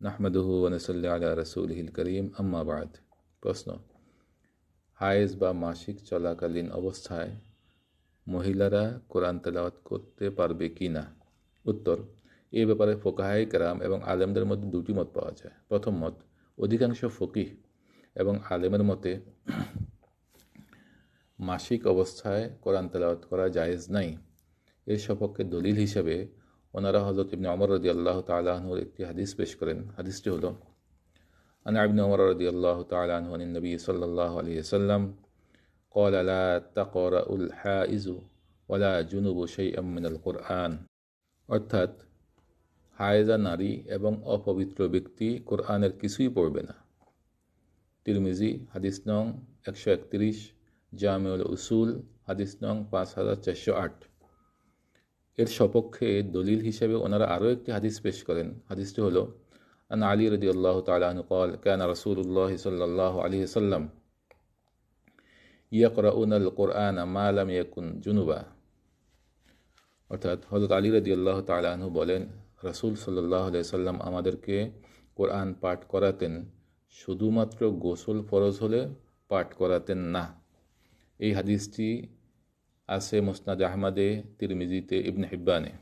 নাহমেদহু আলা রসুলহিল করিম আম্মাবাদ প্রশ্ন হায়েজ বা মাসিক চলাকালীন অবস্থায় মহিলারা কোরআন তেলাওয়াত করতে পারবে কি না? উত্তর, এ ব্যাপারে ফোকাহাই কেরাম এবং আলেমদের মধ্যে দুটি মত পাওয়া যায়। প্রথম মত, অধিকাংশ ফকিহ এবং আলেমের মতে মাসিক অবস্থায় কোরআন তেলাওয়াত করা জায়েজ নাই। এর সপক্ষে দলিল হিসেবে ওনারা হজরত ইবনে অমর রদি আল্লাহ তালাহুর একটি হাদিস পেশ করেন হাদিসটি হল আন আবনে অমর রদি আল্লাহ তালাহু আন নবী সাল্লাহ আলিয়া সাল্লাম قال لا تقرأ الحائز ولا جنوب شيئا من القرآن অর্থাৎ হায়েজা নারী এবং অপবিত্র ব্যক্তি কোরআনের কিছুই পড়বে না তিরমিজি হাদিস নং একশো একত্রিশ জামিউল উসুল হাদিস নং পাঁচ হাজার চারশো আট এর সপক্ষে দলিল হিসেবে ওনারা আরও একটি হাদিস পেশ করেন। হাদিসটি হলো, আন আলী রদি আল্লাহ তালু কল কেন রসুল্লাহ সাল্লাহ আলী সাল্লাম ইয়াকরাউন আল কোরআন মালাম ইয়াকুন জুনুবা। অর্থাৎ হজরত আলী রদি আল্লাহ তালাহু বলেন, রসুল সাল্লাহ সাল্লাম আমাদেরকে কোরআন পাঠ করাতেন, শুধুমাত্র গোসল ফরজ হলে পাঠ করাতেন না। এই হাদিসটি আছে মোসনাদ আহমদে, তিরমিজিতে ইবনে হিব্বানে।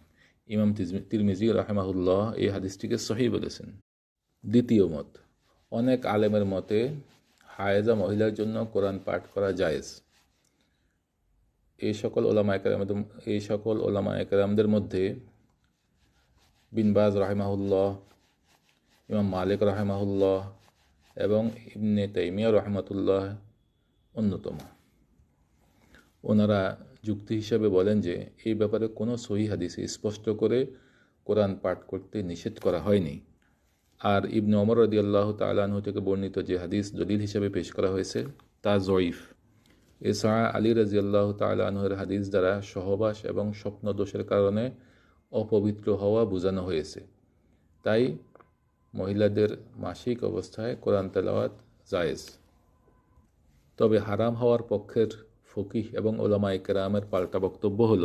ইমাম তিরমিজি রাহেমাহুল্লাহ এই হাদিসটিকে সহি বলেছেন। দ্বিতীয় মত, অনেক আলেমের মতে হায়েজা মহিলার জন্য কোরআন পাঠ করা জায়েজ। এই সকল ওলামা একরাম এই সকল ওলামা একরামদের মধ্যে বিনবাজ রাহেমাহুল্লাহ, ইমাম মালিক রাহেমাহুল্লাহ এবং ইবনে তাইমিয়া রহমতুল্লাহ অন্যতম। ওনারা যুক্তি হিসাবে বলেন যে, এই ব্যাপারে কোনো সহি হাদিসে স্পষ্ট করে কোরআন পাঠ করতে নিষেধ করা হয়নি। আর ইবনে অমর রদি আল্লাহ তালাহ থেকে বর্ণিত যে হাদিস দলিল হিসাবে পেশ করা হয়েছে, তা জয়ীফ। এছাড়া আলী রাজি আল্লাহ তালাহের হাদিস দ্বারা সহবাস এবং স্বপ্ন দোষের কারণে অপবিত্র হওয়া বোঝানো হয়েছে। তাই মহিলাদের মাসিক অবস্থায় কোরআন তেলাওয়াত জায়েজ। তবে হারাম হওয়ার পক্ষের ফকিহ এবং ওলামাই কেরামের পাল্টা বক্তব্য হল,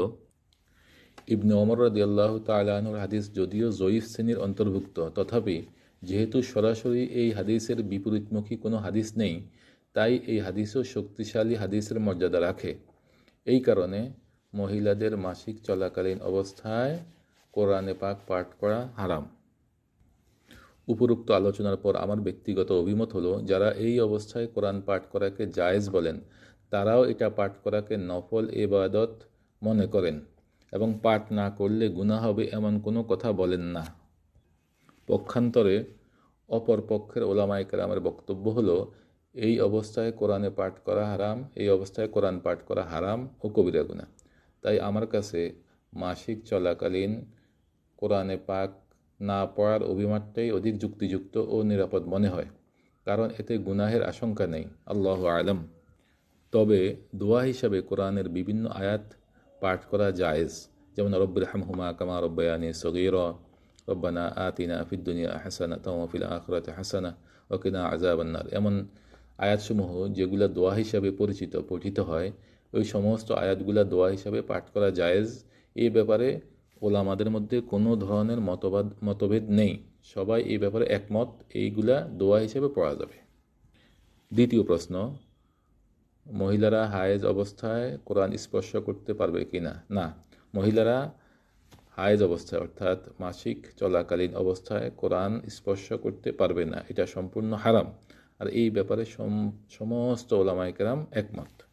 ইবনে অমর রদিয়াল্লাহ তালাহুর হাদিস যদিও জয়ীফ শ্রেণির অন্তর্ভুক্ত, তথাপি যেহেতু সরাসরি এই হাদিসের বিপরীতমুখী কোনো হাদিস নেই, তাই এই হাদিসও শক্তিশালী হাদিসের মর্যাদা রাখে। এই কারণে মহিলাদের মাসিক চলাকালীন অবস্থায় কোরআনে পাক পাঠ করা হারাম। উপরোক্ত আলোচনার পর আমার ব্যক্তিগত অভিমত হলো, যারা এই অবস্থায় কোরআন পাঠ করাকে জায়েজ বলেন তারাও এটা পাঠ করাকে নফল এবাদত মনে করেন এবং পাঠ না করলে গুণা হবে এমন কোনো কথা বলেন না। পক্ষান্তরে অপর পক্ষের ওলামাই কেরামের বক্তব্য হলো, এই অবস্থায় কোরআনে পাঠ করা হারাম, এই অবস্থায় কোরআন পাঠ করা হারাম ও কবিরা গুণা তাই আমার কাছে মাসিক চলাকালীন কোরআনে পাক না পড়ার অভিমতটাই অধিক যুক্তিযুক্ত ও নিরাপদ মনে হয়, কারণ এতে গুনাহের আশঙ্কা নেই। আল্লাহ আলম। তবে দোয়া হিসাবে কোরআনের বিভিন্ন আয়াত পাঠ করা জায়েজ। যেমন রব্বুর হামহুমা কামা রব্বায়ানি সগির, রব্বানা আতিনা ফিদ্দুনিয়া হাসানা তমফিল আখরাত হাসানা ওকিনা আজাবান্নার এমন আয়াতসমূহ যেগুলো দোয়া হিসাবে পরিচিত, পঠিত হয়, ওই সমস্ত আয়াতগুলা দোয়া হিসাবে পাঠ করা জায়েজ। এই ব্যাপারে ওলামাদের মধ্যে কোনো ধরনের মতবাদ, মতভেদ নেই। সবাই এই ব্যাপারে একমত, এইগুলা দোয়া হিসেবে পড়া যাবে। দ্বিতীয় প্রশ্ন মহিলারা হায়েজ অবস্থায় কোরআন স্পর্শ করতে পারবে কি না। না মহিলারা হায়েজ অবস্থায়, অর্থাৎ মাসিক চলাকালীন অবস্থায় কোরআন স্পর্শ করতে পারবে না। এটা সম্পূর্ণ হারাম। আর এই ব্যাপারে সমস্ত ওলামাইকেরাম একমত।